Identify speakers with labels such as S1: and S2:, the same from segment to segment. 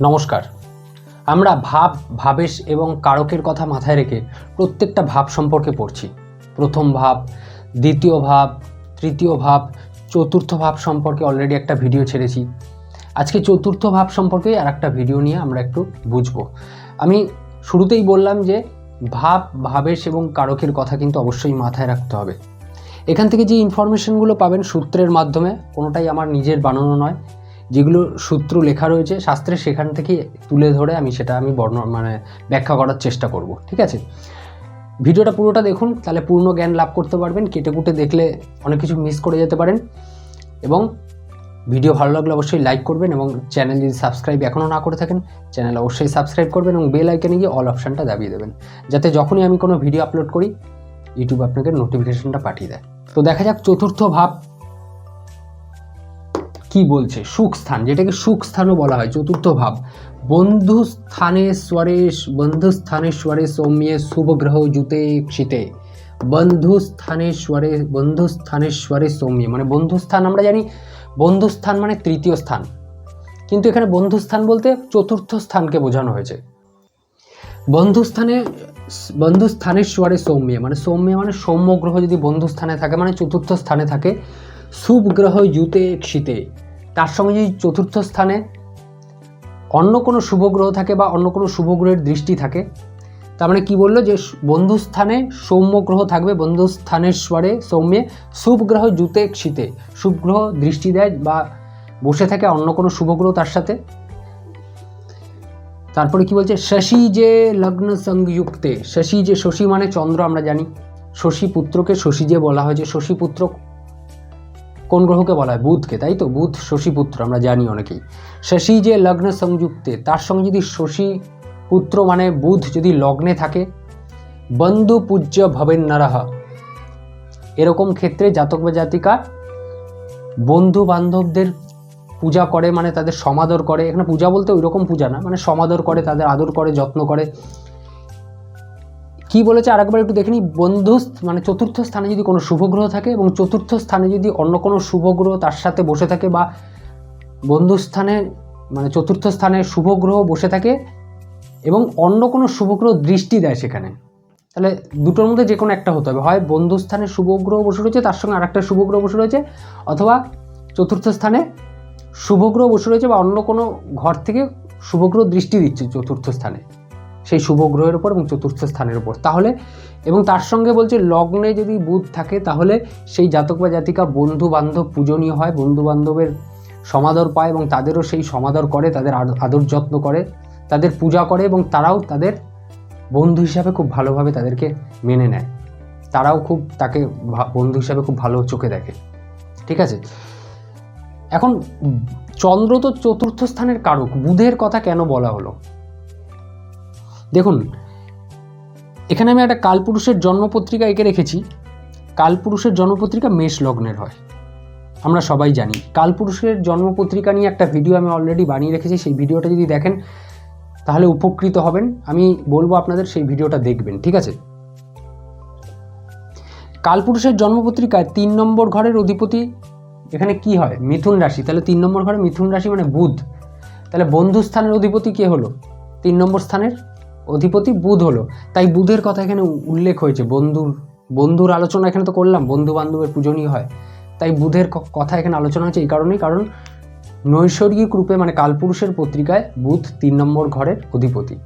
S1: নমস্কার। আমরা ভাব, ভাবেশ এবং কারকের কথা মাথায় রেখে প্রত্যেকটা ভাব সম্পর্কে পড়ছি। প্রথম ভাব, দ্বিতীয় ভাব, তৃতীয় ভাব, চতুর্থ ভাব সম্পর্কে অলরেডি একটা ভিডিও ছেড়েছি। আজকে চতুর্থ ভাব সম্পর্কে আর একটা ভিডিও নিয়ে আমরা একটু বুঝব। আমি শুরুতেই বললাম যে ভাব, ভাবেশ এবং কারকের কথা কিন্তু অবশ্যই মাথায় রাখতে হবে। এখান থেকে যে ইনফরমেশনগুলো পাবেন সূত্রের মাধ্যমে, কোনোটাই আমার নিজের বানানো নয়। যেগুলো সূত্র লেখা রয়েছে, শাস্ত্রে সেখান থেকে তুলে ধরে আমি সেটা আমি বর্ণ মানে ব্যাখ্যা করার চেষ্টা করব, ঠিক আছে? ভিডিওটা পুরোটা দেখুন, তাহলে পূর্ণ জ্ঞান লাভ করতে পারবেন, কেটে কুটে দেখলে অনেক কিছু মিস করে যেতে পারেন। এবং ভিডিও ভালো লাগলে অবশ্যই লাইক করবেন এবং চ্যানেল যদি সাবস্ক্রাইব এখনও না করে থাকেন চ্যানেল অবশ্যই সাবস্ক্রাইব করবেন এবং বেল আইকনে গিয়ে অল অপশানটা দাবিয়ে দেবেন। যাতে যখনই আমি কোনো ভিডিও আপলোড করি ইউটিউব আপনাকে নোটিফিকেশনটা পাঠিয়ে দেয়। তো দেখা যাক, চতুর্থ ভাব কি বলছে? সুখ স্থান, যেটাকে সুখ স্থানও বলা হয়, চতুর্থ ভাব। বন্ধু স্থানে স্বরে, বন্ধু স্থানে স্বরে সৌম্যে শুভ গ্রহ জুতে ক্ষিতে। বন্ধু স্থানে স্বরে, বন্ধু স্থানে স্বরে সৌম্যে মানে বন্ধু স্থান আমরা জানি, বন্ধু স্থান মানে তৃতীয় স্থান। কিন্তু এখানে বন্ধু স্থান বলতে চতুর্থ স্থানকে বোঝানো হয়েছে। বন্ধুস্থানে বন্ধুস্থানের স্বরে সৌম্যে মানে সৌম্য মানে সৌম্য গ্রহ যদি বন্ধুস্থানে থাকে মানে চতুর্থ স্থানে থাকে, শুভ গ্রহ জুতে শীতে তার সঙ্গে যদি চতুর্থ স্থানে অন্য কোনো শুভ গ্রহ থাকে বা অন্য কোনো শুভ গ্রহের দৃষ্টি থাকে, তার মানে কী বলল যে বন্ধুস্থানে সৌম্য গ্রহ থাকবে বন্ধুস্থানের স্বরে সৌম্যে গ্রহ জুতে শীতে গ্রহ দৃষ্টি দেয় বা বসে থাকে অন্য কোনো শুভ গ্রহ তার সাথে। তারপরে কি বলছে, শশী যে লগ্ন সংযুক্তে, শশী যে শশী মানে চন্দ্র আমরা জানি, শশী পুত্রকে শশী যে বলা হয়, যে শশী পুত্র কোন গ্রহকে বলা হয়? বুধকে, তাই তো? বুধ শশী পুত্র, আমরা জানি অনেকেই। শশী যে লগ্ন সংযুক্তে, তার সঙ্গে যদি শশী পুত্র মানে বুধ যদি লগ্নে থাকে, বন্ধু পূজ্য ভবেন নারাহ এরকম ক্ষেত্রে জাতক বা জাতিকা বন্ধু বান্ধবদের পূজা করে মানে তাদের সমাদর করে। এখানে পূজা বলতে ওই রকম পূজা না মানে সমাদর করে, তাদের আদর করে, যত্ন করে। কি বলেছে আরেকবার একটু দেখে নিই। বন্ধু মানে চতুর্থ স্থানে যদি কোনো শুভ গ্রহ থাকে এবং চতুর্থ স্থানে যদি অন্য কোনো শুভ গ্রহ তার সাথে বসে থাকে বা বন্ধু স্থানে মানে চতুর্থ স্থানে শুভ গ্রহ বসে থাকে এবং অন্য কোনো শুভ গ্রহ দৃষ্টি দেয় সেখানে, তাহলে দুটোর মধ্যে যে কোনো একটা হতে হবে। হয় বন্ধু স্থানে শুভ গ্রহ বসে রয়েছে, তার সঙ্গে আরেকটা শুভ গ্রহ বসে রয়েছে, অথবা চতুর্থ স্থানে শুভগ্রহ বসে রয়েছে বা অন্য কোনো ঘর থেকে শুভগ্রহ দৃষ্টি দিচ্ছে চতুর্থ স্থানে। সেই শুভ গ্রহের উপর এবং চতুর্থ স্থানের উপর। তাহলে, এবং তার সঙ্গে বলছে, লগ্নে যদি বুধ থাকে, তাহলে সেই জাতক বা জাতিকা বন্ধু বান্ধব পূজনীয় হয় বন্ধু বান্ধবের সমাদর পায় এবং তাদেরও সেই সমাদর করে, তাদের আদ- আদর যত্ন করে, তাদের পূজা করে এবং তারাও তাদের বন্ধু হিসাবে খুব ভালোভাবে তাদেরকে মেনে নেয়। তারাও খুব তাকে বন্ধু হিসাবে খুব ভালো চোখে দেখে। ঠিক আছে? এখন, চন্দ্র তো চতুর্থ স্থানের কারক। বুধের কথা কেন বলা হলো? দেখুন, এখানে আমি একটা কালপুরুষের জন্মপত্রিকা এঁকে রেখেছি। কালপুরুষের জন্মপত্রিকা মেষ লগ্নের হয়। আমরা সবাই জানি। কালপুরুষের জন্মপত্রিকা নিয়ে একটা ভিডিও আমি অলরেডি বানিয়ে রেখেছি। সেই ভিডিওটা যদি দেখেন, তাহলে উপকৃত হবেন। আমি বলব আপনাদের সেই ভিডিওটা দেখবেন, ঠিক আছে? কালপুরুষের জন্মপত্রিকায় তিন নম্বর ঘরের অধিপতি, এখানে কি হয়? মিথুন রাশি। তাহলে তিন নম্বর ঘরে মিথুন রাশি মানে বুধ। তাহলে বন্ধু স্থানের অধিপতি কে হলো? তিন নম্বর স্থানের অধিপতি বুধ হলো। তাই বুধের কথা এখানে উল্লেখ হয়েছে। বন্ধুর বন্ধুর আলোচনা এখানে তো করলাম বন্ধু বান্ধবের পূজনীয় হয়। তাই বুধের কথা এখানে আলোচনা হয়েছে এই কারণেই, কারণ নৈসর্গিক রূপে মানে কালপুরুষের পত্রিকায় বুধ তিন নম্বর ঘরের অধিপতি।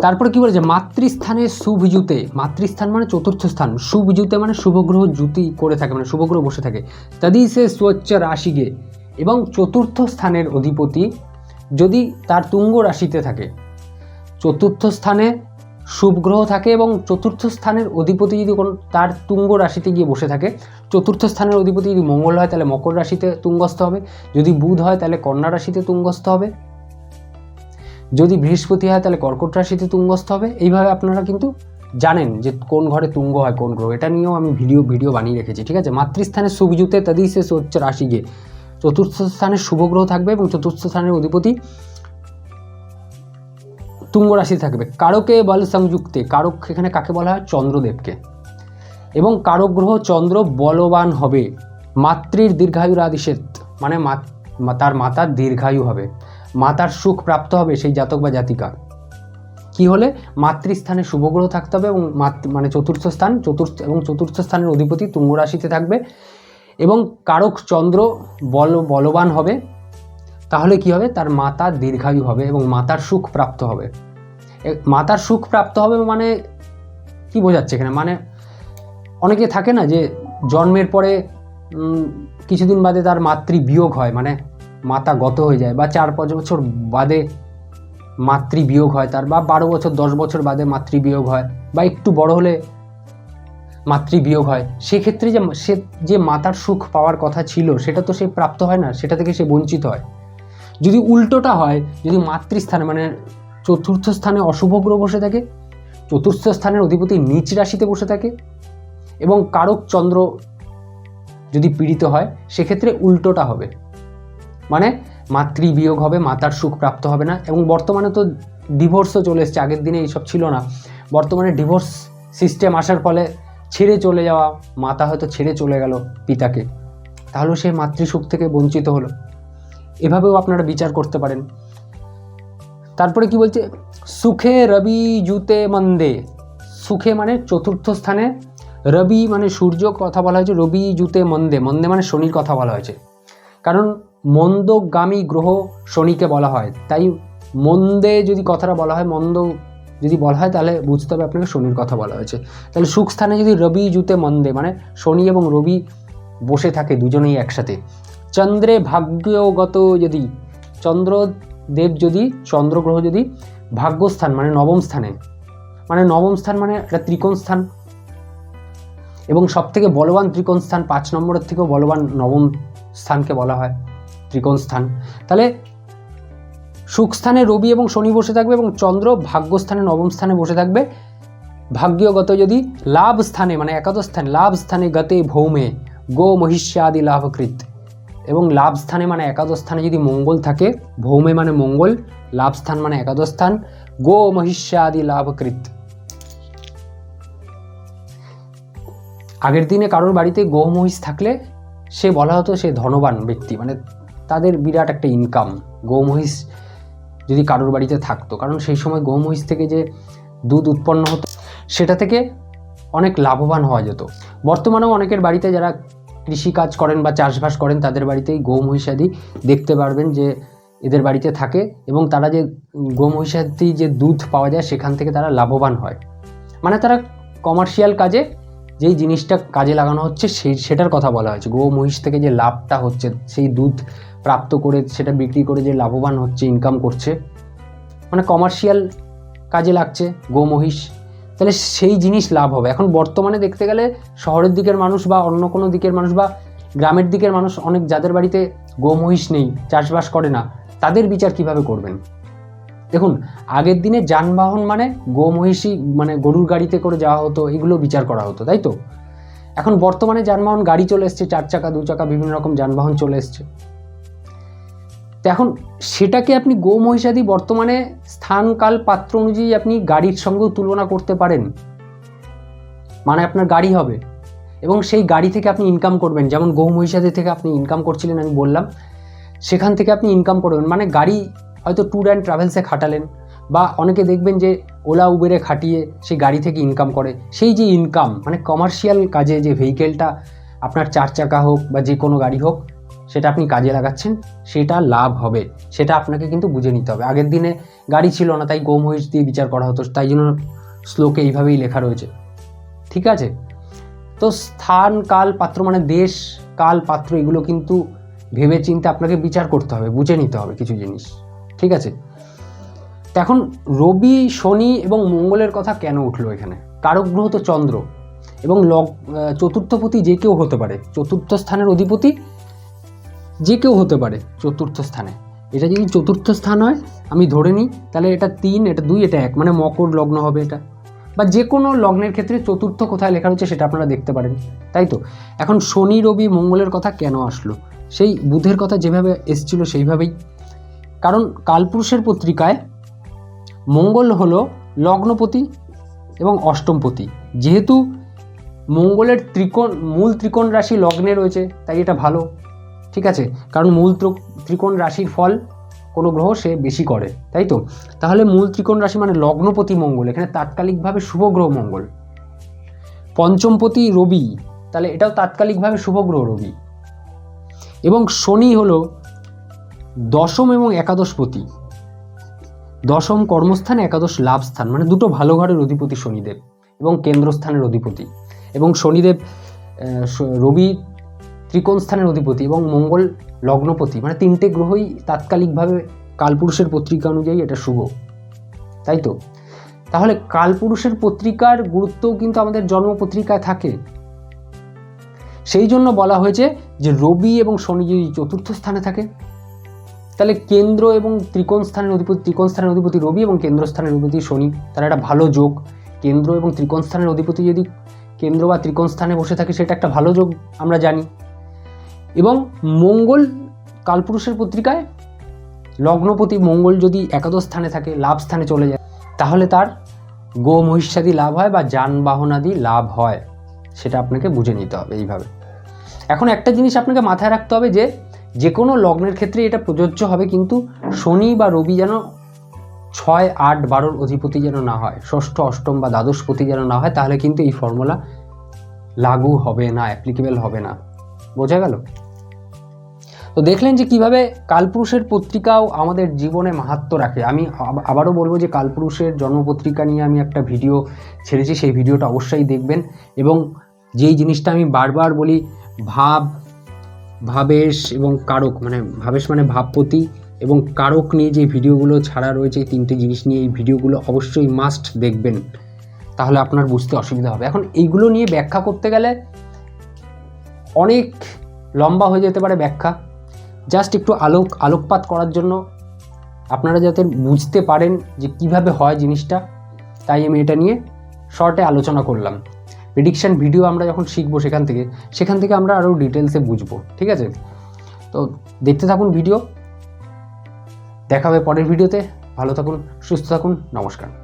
S1: তারপরে কি বলেছে? মাতৃস্থানে শুভজুতে মাতৃস্থান মানে চতুর্থ স্থান। শুভজুতে মানে শুভগ্রহ জুতি করে থাকে মানে শুভগ্রহ বসে থাকে। তাদি সে স্বচ্ছ রাশিকে এবং চতুর্থ স্থানের অধিপতি যদি তার তুঙ্গ রাশিতে থাকে। চতুর্থ স্থানে শুভ গ্রহ থাকে এবং চতুর্থ স্থানের অধিপতি যদি কোন তার তুঙ্গ রাশিতে গিয়ে বসে থাকে, চতুর্থ স্থানের অধিপতি যদি মঙ্গল হয়, তাহলে মকর রাশিতে তুঙ্গস্থ হবে। যদি বুধ হয়, তাহলে কন্যা রাশিতে তুঙ্গস্থ হবে। যদি বৃহস্পতি হয়, তাহলে কর্কট রাশিতে তুঙ্গস্থ হবে। এইভাবে আপনারা কিন্তু জানেন যে কোন ঘরে তুঙ্গ হয়, কোন গ্রহ। এটা নিয়েও আমি ভিডিও ভিডিও বানিয়ে রেখেছি, ঠিক আছে? মাতৃস্থানে শুভজুতে তাদের শেষ হচ্ছে রাশি গিয়ে। চতুর্থ স্থানে শুভ গ্রহ থাকবে এবং চতুর্থ স্থানের অধিপতি তুঙ্গ রাশি থাকবে। কারকে বল সংযুক্তে? কারক এখানে কাকে বলা হয়? চন্দ্রদেবকে। এবং কারক গ্রহ চন্দ্র বলবান হবে। মাতৃর দীর্ঘায়ুর আদিশেত মানে তার মাতার দীর্ঘায়ু হবে। মাতার সুখ প্রাপ্ত হবে সেই জাতক বা জাতিকা। কি হলে? মাতৃস্থানে শুভগ্রহ থাকতে হবে এবং মাতৃ মানে চতুর্থ স্থান, চতুর্থ এবং চতুর্থ স্থানের অধিপতি তুঙ্গ রাশিতে থাকবে। এবং কারক চন্দ্র বল বলবান হবে। তাহলে কি হবে? তার মাতা দীর্ঘায়ু হবে এবং মাতার সুখ প্রাপ্ত হবে। মাতার সুখ প্রাপ্ত হবে মানে কি বোঝাচ্ছে এখানে? মানে অনেকে থাকে না যে জন্মের পরে কিছুদিন বাদে তার মাতৃ বিয়োগ হয় মানে মাতা গত হয়ে যায় বা চার পাঁচ বছর বাদে মাতৃ বিয়োগ হয় তার বা বারো বছর, দশ বছর বাদে মাতৃ বিয়োগ হয় বা একটু বড় হলে মাতৃ বিয়োগ হয়। সেক্ষেত্রে যে, সে যে মাতার সুখ পাওয়ার কথা ছিল, সেটা তো সে প্রাপ্ত হয় না, সেটা থেকে সে বঞ্চিত হয়। যদি উল্টোটা হয়, যদি মাতৃস্থানে মানে চতুর্থ স্থানে অশুভ গ্রহ বসে থাকে, চতুর্থ স্থানের অধিপতি নিচ রাশিতে বসে থাকে এবং কারক চন্দ্র যদি পীড়িত হয়, সেক্ষেত্রে উল্টোটা হবে। মানে মাতৃ বিয়োগ হবে, মাতার সুখ প্রাপ্ত হবে না এবং বর্তমানে তো ডিভোর্সও চলে এসছে, আগের দিনে এইসব ছিল না। বর্তমানে ডিভোর্স সিস্টেম আসার ফলে ছেড়ে চলে যাওয়া, মাতা হয়তো ছেড়ে চলে গেল পিতাকে। তাহলেও সে মাতৃসুখ থেকে বঞ্চিত হলো। এভাবেও আপনারা বিচার করতে পারেন। তারপরে কি বলছে? সুখে রবি জুতে মন্দে। সুখে মানে চতুর্থ স্থানে। রবি মানে সূর্য কথা বলা হয়েছে, রবি জুতে মন্দে। মন্দে মানে শনির কথা বলা হয়েছে। কারণ মন্দগামী গ্রহ শনিকে বলা হয়। তাই মন্দে যদি কথাটা বলা হয়, মন্দ যদি বলা হয়, তাহলে বুঝতে হবে আপনাকে শনির কথা বলা হয়েছে। তাহলে সুখ স্থানে যদি রবি জুতে মন্দে মানে শনি এবং রবি বসে থাকে, দুজনেই একসাথে। চন্দ্রে ভাগ্যগত যদি চন্দ্রদেব যদি চন্দ্রগ্রহ যদি, ভাগ্যস্থান মানে নবম স্থানে। মানে নবম স্থান মানে একটা ত্রিকোণ স্থান। এবং সব থেকে বলবান ত্রিকোণ স্থান পাঁচ নম্বরের থেকেও বলবান নবম স্থানকে বলা হয়, ত্রিকোণ স্থান। তাহলে সুখ স্থানে রবি এবং শনি বসে থাকবে এবং চন্দ্র ভাগ্যস্থানে নবম স্থানে বসে থাকবে। ভাগ্যগত যদি, লাভ স্থানে মানে একাদশ স্থানে, লাভ স্থানে গতে ভৌমে, গো মহিষ্যাদি লাভকৃত। এবং লাভ স্থানে মানে একাদশ স্থানে যদি মঙ্গল থাকে, ভৌমে মানে মঙ্গল, লাভ স্থান মানে একাদশ স্থান, গো মহিষ্যাদি লাভকৃত। আগের দিনে কারোর বাড়িতে গো মহিষ থাকলে সে বলা হতো সে ধনবান ব্যক্তি মানে তাদের বিরাট একটা ইনকাম গো মহিষ যদি কারোর বাড়িতে থাকতো, কারণ সেই সময় গো মহিষ থেকে যে দুধ উৎপন্ন হতো, সেটা থেকে অনেক লাভবান হওয়া যেত। বর্তমানেও অনেকের বাড়িতে যারা কৃষি কাজ করেন বা চাষবাস করেন, তাদের বাড়িতেই গো মহিষাদি দেখতে পারবেন যে এদের বাড়িতে থাকে এবং তারা যে গো মহিষাদি যে দুধ পাওয়া যায় সেখান থেকে তারা লাভবান হয়। মানে তারা কমার্শিয়াল কাজে যেই জিনিসটা কাজে লাগানো হচ্ছে সেই, সেটার কথা বলা হয়েছে। গো মহিষ থেকে যে লাভটা হচ্ছে, সেই দুধ প্রাপ্ত করে, সেটা বিক্রি করে যে লাভবান হচ্ছে ইনকাম করছে। মানে কমার্শিয়াল কাজে লাগছে গো মহিষ তাহলে সেই জিনিস লাভ হবে। এখন বর্তমানে দেখতে গেলে শহরের দিকের মানুষ বা অন্য কোনো দিকের মানুষ বা গ্রামের দিকের মানুষ অনেক যাদের বাড়িতে গো মহিষ নেই, চাষবাস করে না, তাদের বিচার কীভাবে করবেন? দেখুন, আগের দিনে যানবাহন মানে গো মহিষী মানে গরুর গাড়িতে করে যাওয়া হতো, এগুলো বিচার করা হতো, তাই তো? এখন বর্তমানে যানবাহন, গাড়ি চলে এসছে, চার চাকা, দু চাকা, বিভিন্ন রকম যানবাহন চলে এসছে। তো এখন সেটাকে আপনি গো মহিষাদি বর্তমানে স্থান কাল পাত্র অনুযায়ী আপনি গাড়ির সঙ্গেও তুলনা করতে পারেন। মানে আপনার গাড়ি হবে এবং সেই গাড়ি থেকে আপনি ইনকাম করবেন। যেমন গৌ মহিষাদি থেকে আপনি ইনকাম করছিলেন আমি বললাম, সেখান থেকে আপনি ইনকাম করবেন। মানে গাড়ি হয়তো ট্যুর অ্যান্ড ট্রাভেলসে খাটালেন বা অনেকে দেখবেন যে ওলা, উবেরে খাটিয়ে সেই গাড়ি থেকে ইনকাম করে। সেই যে ইনকাম মানে কমার্শিয়াল কাজে যে ভেহিকেলটা আপনার চার চাকা হোক বা যে কোনো গাড়ি হোক সেটা আপনি কাজে লাগাচ্ছেন, সেটা লাভ হবে। সেটা আপনাকে কিন্তু বুঝে নিতে হবে। আগের দিনে গাড়ি ছিল না, তাই গো মহিষ দিয়ে বিচার করা হতো, তাই জন্য শ্লোকে এইভাবেই লেখা রয়েছে। ঠিক আছে? তো স্থান, কাল, পাত্র মানে দেশ, কাল, পাত্র এগুলো কিন্তু ভেবে চিন্তে আপনাকে বিচার করতে হবে, বুঝে নিতে হবে কিছু জিনিস। ঠিক আছে? এখন রবি, শনি এবং মঙ্গলের কথা কেন উঠল এখানে? কারক গ্রহ তো চন্দ্র এবং লগ চতুর্থপতি যে কেউ হতে পারে, চতুর্থ স্থানের অধিপতি যে কেউ হতে পারে চতুর্থ স্থানে। এটা যদি চতুর্থ স্থান হয়, আমি ধরে নিই, তাহলে এটা তিন, এটা দুই, এটা এক মানে মকর লগ্ন হবে এটা। বা যে কোনো লগ্নের ক্ষেত্রে চতুর্থ কোথায় লেখা রয়েছে সেটা আপনারা দেখতে পারেন, তাই তো? এখন শনি, রবি, মঙ্গলের কথা কেন আসলো? সেই বুধের কথা যেভাবে এসছিল সেইভাবেই। কারণ কালপুরুষের পত্রিকায় মঙ্গল হলো লগ্নপতি এবং অষ্টমপতি। যেহেতু মঙ্গলের ত্রিকোণ, মূল ত্রিকোণ রাশি লগ্নে রয়েছে, তাই এটা ভালো। ঠিক আছে? কারণ মূল ত্র- ত্রিকোণ রাশির ফল কোনো গ্রহ সে বেশি করে, তাই তো? তাহলে মূল ত্রিকোণ রাশি মানে লগ্নপতি মঙ্গল, এখানে তাৎকালিকভাবে শুভ গ্রহ মঙ্গল। পঞ্চমপতি রবি, তাহলে এটাও তাৎকালিকভাবে শুভ গ্রহ রবি। এবং শনি হলো দশম এবং একাদশপতি। দশম কর্মস্থান, একাদশ লাভ স্থান মানে দুটো ভালো ঘরের অধিপতি শনিদেব এবং কেন্দ্রস্থানের অধিপতি। এবং শনিদেব রবি ত্রিকোণ স্থানের অধিপতি এবং মঙ্গল লগ্নপতি মানে তিনটে গ্রহই তাৎকালিকভাবে কালপুরুষের পত্রিকা অনুযায়ী এটা শুভ। তাই তো? তাহলে কালপুরুষের পত্রিকার গুরুত্বও কিন্তু আমাদের জন্মপত্রিকায় থাকে। সেই জন্য বলা হয়েছে যে রবি এবং শনি যদি চতুর্থ স্থানে থাকে, তাহলে কেন্দ্র এবং ত্রিকোণ স্থানের অধিপতি, ত্রিকোণ স্থানের অধিপতি রবি এবং কেন্দ্র স্থানের অধিপতি শনি, তার একটা ভালো যোগ। কেন্দ্র এবং ত্রিকোণ স্থানের অধিপতি যদি কেন্দ্র বা ত্রিকোণ স্থানে বসে থাকে, সেটা একটা ভালো যোগ, আমরা জানি। এবং মঙ্গল কালপুরুষের পত্রিকায় লগ্নপতি মঙ্গল যদি একাদশ স্থানে থাকে, লাভ স্থানে চলে যায়, তাহলে তার গো মহিষাদি লাভ হয় বা যানবাহনাদি লাভ হয়। সেটা আপনাকে বুঝে নিতে হবে এইভাবে। এখন একটা জিনিস আপনাকে মাথায় রাখতে হবে যে যে কোনো লগ্নের ক্ষেত্রে এটা প্রযোজ্য হবে, কিন্তু শনি বা রবি যেন ছয়, আট, বারোর অধিপতি যেন না হয়, ষষ্ঠ, অষ্টম বা দ্বাদশপতি যেন না হয়, তাহলে কিন্তু এই ফর্মুলা লাগু হবে না অ্যাপ্লিকেবল হবে না। বোঝা গেল? তো দেখলেন যে কীভাবে কালপুরুষের পত্রিকাও আমাদের জীবনে মাহাত্ম রাখে। আমি আব- আবারও বলব যে কালপুরুষের জন্মপত্রিকা নিয়ে আমি একটা ভিডিও ছেড়েছি, সেই ভিডিওটা অবশ্যই দেখবেন এবং যেই জিনিসটা আমি বারবার বলি, ভাব, ভাবেশ এবং কারক মানে ভাবেশ মানে ভাবপতি এবং কারক নিয়ে যে ভিডিওগুলো ছাড়া রয়েছে, এই তিনটে জিনিস নিয়ে এই ভিডিওগুলো অবশ্যই মাস্ট দেখবেন। তাহলে আপনার বুঝতে অসুবিধা হবে। এখন এইগুলো নিয়ে ব্যাখ্যা করতে গেলে অনেক লম্বা হয়ে যেতে পারে ব্যাখ্যা। জাস্ট একটু আলোক, আলোকপাত করার জন্য আপনারা যাতে বুঝতে পারেন যে কীভাবে হয় জিনিসটা, তাই আমি এটা নিয়ে শর্টে আলোচনা করলাম। প্রিডিকশান ভিডিও আমরা যখন শিখব সেখান থেকে সেখান থেকে আমরা আরও ডিটেলসে বুঝব, ঠিক আছে? তো দেখতে থাকুন ভিডিও দেখা হবে পরের ভিডিওতে ভালো থাকুন, সুস্থ থাকুন, নমস্কার।